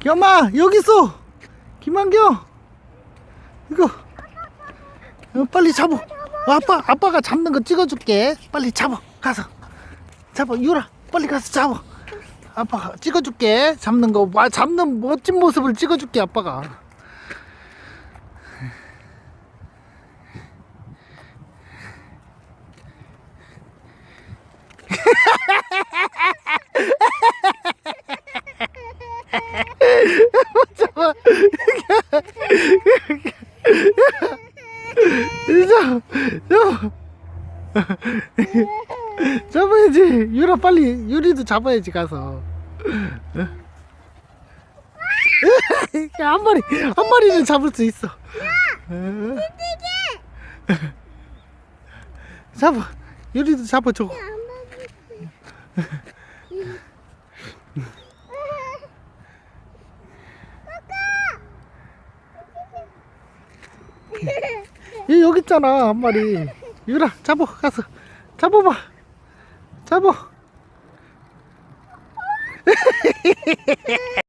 겸아 여기 있어. 김한경. 이거. 어, 빨리 잡어 아빠 아빠가 잡는 거 찍어줄게. 빨리 잡어 가서. 잡어 유라 빨리 가서 잡어 아빠가 찍어줄게. 잡는 거 와, 잡는 멋진 모습을 찍어줄게 아빠가 잡아 잡아 잡아 잡아야지. 유라 빨리 유리도 잡아야지 가서. 한 마리 한 마리는 잡을 수 있어. 잡아. 유리도 잡아 저거 얘 여기 있잖아 한 마리. 유라 잡아 가서. 잡아봐. 잡아